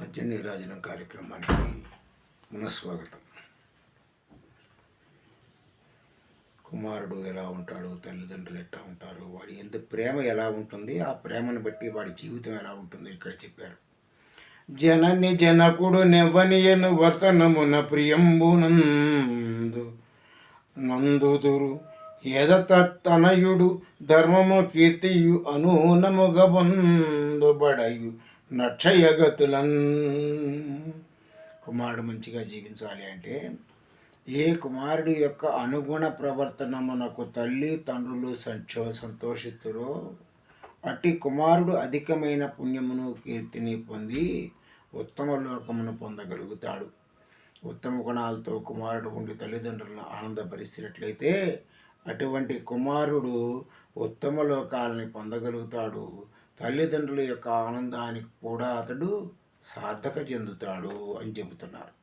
పద్య రాజనం కార్యక్రమానికి మనస్వాగతం కుమారుడు ఎలా ఉంటాడు? తల్లిదండ్రులు ఎట్లా ఉంటారు? వాడి ఎంత ప్రేమ ఎలా ఉంటుంది? ఆ ప్రేమను బట్టి వాడి జీవితం ఎలా ఉంటుందో? ఇక్కడ చెప్పారు. జనని జనకుడు నెవ్వనియను వర్తనమున ప్రియంబునందు నందుదురు. ఎదతనయుడు ధర్మము కీర్తియు అనూనముగ బడయు నక్షయగతులన్. కుమారుడు మంచిగా జీవించాలి అంటే ఏ కుమారుడు యొక్క అనుగుణ ప్రవర్తనమునకు తల్లి తండ్రులు సంచో సంతోషితురో అట్టి కుమారుడు అధికమైన పుణ్యమును కీర్తిని పొంది ఉత్తమ లోకమును పొందగలుగుతాడు. ఉత్తమ గుణాలతో కుమారుడు ఉండి తల్లిదండ్రులను ఆనందపరిచినట్లయితే అటువంటి కుమారుడు ఉత్తమ లోకాలని పొందగలుగుతాడు. తల్లిదండ్రుల యొక్క ఆనందానికి కూడా అతడు సార్థక చెందుతాడు అని చెబుతున్నారు.